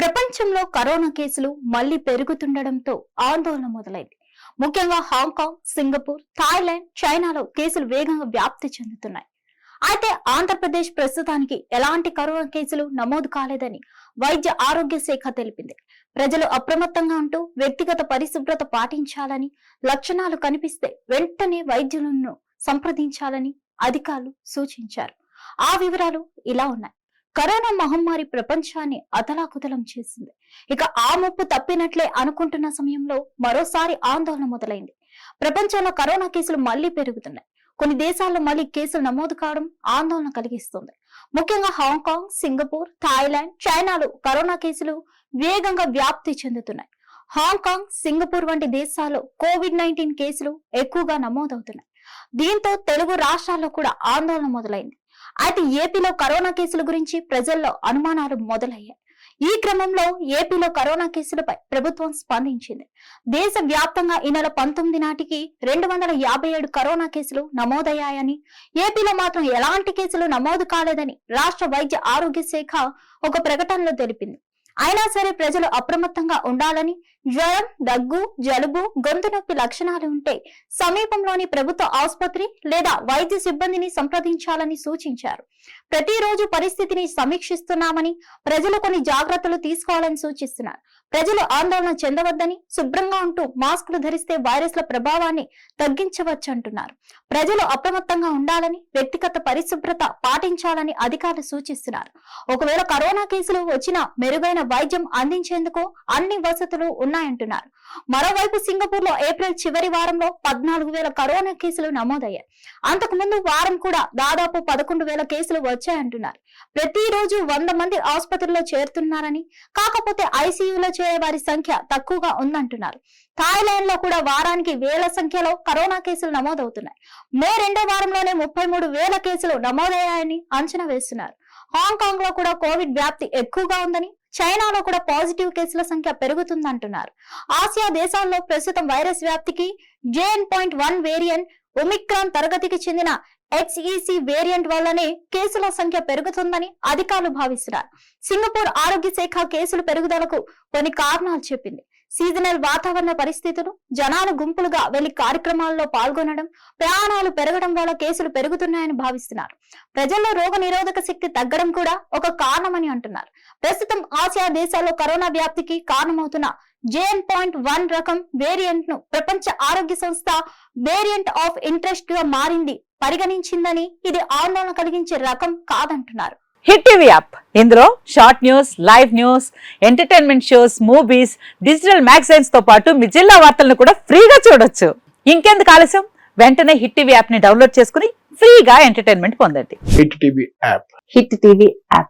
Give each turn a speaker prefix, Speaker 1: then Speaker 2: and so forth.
Speaker 1: ప్రపంచంలో కరోనా కేసులు మళ్ళీ పెరుగుతుండటంతో ఆందోళన మొదలైంది. ముఖ్యంగా హాంకాంగ్ సింగపూర్ థాయిలాండ్ చైనాలో కేసులు వేగంగా వ్యాప్తి చెందుతున్నాయి. అయితే ఆంధ్రప్రదేశ్ ప్రస్తుతానికి ఎలాంటి కరోనా కేసులు నమోదు కాలేదని వైద్య ఆరోగ్య శాఖ తెలిపింది. ప్రజలు అప్రమత్తంగా ఉంటూ వ్యక్తిగత పరిశుభ్రత పాటించాలని లక్షణాలు కనిపిస్తే వెంటనే వైద్యులను సంప్రదించాలని అధికారులు సూచించారు. ఆ వివరాలు ఇలా ఉన్నాయి. కరోనా మహమ్మారి ప్రపంచాన్ని అతలాకుతలం చేసింది. ఇక ఆ ముప్పు తప్పినట్లే అనుకుంటున్న సమయంలో మరోసారి ఆందోళన మొదలైంది. ప్రపంచంలో కరోనా కేసులు మళ్ళీ పెరుగుతున్నాయి. కొన్ని దేశాల్లో మళ్ళీ కేసులు నమోదు కావడం ఆందోళన కలిగిస్తుంది. ముఖ్యంగా హాంకాంగ్ సింగపూర్ థాయిలాండ్ చైనాలో కరోనా కేసులు వేగంగా వ్యాప్తి చెందుతున్నాయి. హాంకాంగ్ సింగపూర్ వంటి దేశాల్లో కోవిడ్ నైన్టీన్ కేసులు ఎక్కువగా నమోదవుతున్నాయి. దీంతో తెలుగు రాష్ట్రాల్లో కూడా ఆందోళన మొదలైంది. అయితే ఏపీలో కరోనా కేసుల గురించి ప్రజల్లో అనుమానాలు మొదలయ్యాయి. ఈ క్రమంలో ఏపీలో కరోనా కేసులపై ప్రభుత్వం స్పందించింది. దేశ వ్యాప్తంగా ఈ నెల పంతొమ్మిది నాటికి రెండు వందల యాభై ఏడు కరోనా కేసులు నమోదయ్యాయని ఏపీలో మాత్రం ఎలాంటి కేసులు నమోదు కాలేదని రాష్ట్ర వైద్య ఆరోగ్య శాఖ ఒక ప్రకటనలో తెలిపింది. అయినా సరే ప్రజలు అప్రమత్తంగా ఉండాలని జ్వరం దగ్గు జలుబు గొంతు నొప్పి లక్షణాలు ఉంటే సమీపంలోని ప్రభుత్వ ఆసుపత్రి లేదా వైద్య సిబ్బందిని సంప్రదించాలని సూచించారు. ప్రతిరోజు పరిస్థితిని సమీక్షిస్తున్నామని ప్రజలు కొన్ని జాగ్రత్తలు తీసుకోవాలని సూచిస్తున్నారు. ప్రజలు ఆందోళన చెందవద్దని శుభ్రంగా ఉంటూ మాస్కులు ధరిస్తే వైరస్ల ప్రభావాన్ని తగ్గించవచ్చంటున్నారు. ప్రజలు అప్రమత్తంగా ఉండాలని వ్యక్తిగత పరిశుభ్రత పాటించాలని అధికారులు సూచిస్తున్నారు. ఒకవేళ కరోనా కేసులు వచ్చినా మెరుగైన వైద్యం అందించేందుకు అన్ని వసతులు ఉన్నాయంటున్నారు. మరోవైపు సింగపూర్లో ఏప్రిల్ చివరి వారంలో పద్నాలుగు వేల కరోనా కేసులు నమోదయ్యాయి. అంతకు ముందు వారం కూడా దాదాపు పదకొండు వేల కేసులు వచ్చాయంటున్నారు. ప్రతిరోజు వంద మంది ఆసుపత్రిలో చేరుతున్నారని కాకపోతే ఐసీయూలో చేరే వారి సంఖ్య తక్కువగా ఉందంటున్నారు. థాయిలాండ్లో కూడా వారానికి వేల సంఖ్యలో కరోనా కేసులు నమోదవుతున్నాయి. మే రెండో వారంలోనే ముప్పై మూడు వేల కేసులు నమోదయ్యాయని అంచనా వేస్తున్నారు. హాంకాంగ్లో కూడా కోవిడ్ వ్యాప్తి ఎక్కువగా ఉందని చైనాలో కూడా పాజిటివ్ కేసుల సంఖ్య పెరుగుతుందంటున్నారు. ఆసియా దేశాల్లో ప్రస్తుతం వైరస్ వ్యాప్తికి JN point one variant omicron తరగతికి చెందిన హెచ్ఈసి వేరియంట్ వల్లనే కేసుల సంఖ్య పెరుగుతుందని అధికారులు భావిస్తున్నారు. సింగపూర్ ఆరోగ్య శాఖ కేసులు పెరుగుదలకు కొన్ని కారణాలు చెప్పింది. సీజనల్ వాతావరణ పరిస్థితులు జనాలు గుంపులుగా వెళ్ళి కార్యక్రమాల్లో పాల్గొనడం ప్రయాణాలు పెరగడం వల్ల కేసులు పెరుగుతున్నాయని భావిస్తున్నారు. ప్రజల్లో రోగ నిరోధక శక్తి తగ్గడం కూడా ఒక కారణమని అంటున్నారు. ప్రస్తుతం ఆసియా దేశాల్లో కరోనా వ్యాప్తికి కారణమవుతున్న జేఎన్ పాయింట్ వన్ రకం వేరియంట్ను ప్రపంచ ఆరోగ్య సంస్థ వేరియంట్ ఆఫ్ ఇంట్రెస్ట్గా మారింది పరిగణించిందని ఇది ఆందోళన కలిగించే రకం కాదంటున్నారు.
Speaker 2: Hit TV app. ఇందులో short news live news entertainment shows movies digital మ్యాగజైన్స్తో పాటు మీ జిల్లా వార్తలను కూడా ఫ్రీగా చూడొచ్చు. ఇంకెందుకు ఆలస్యం? వెంటనే హిట్ టీవీ యాప్ని డౌన్లోడ్ చేసుకుని ఫ్రీగా ఎంటర్టైన్మెంట్ పొందండి.
Speaker 3: Hit TV app.
Speaker 2: Hit TV app.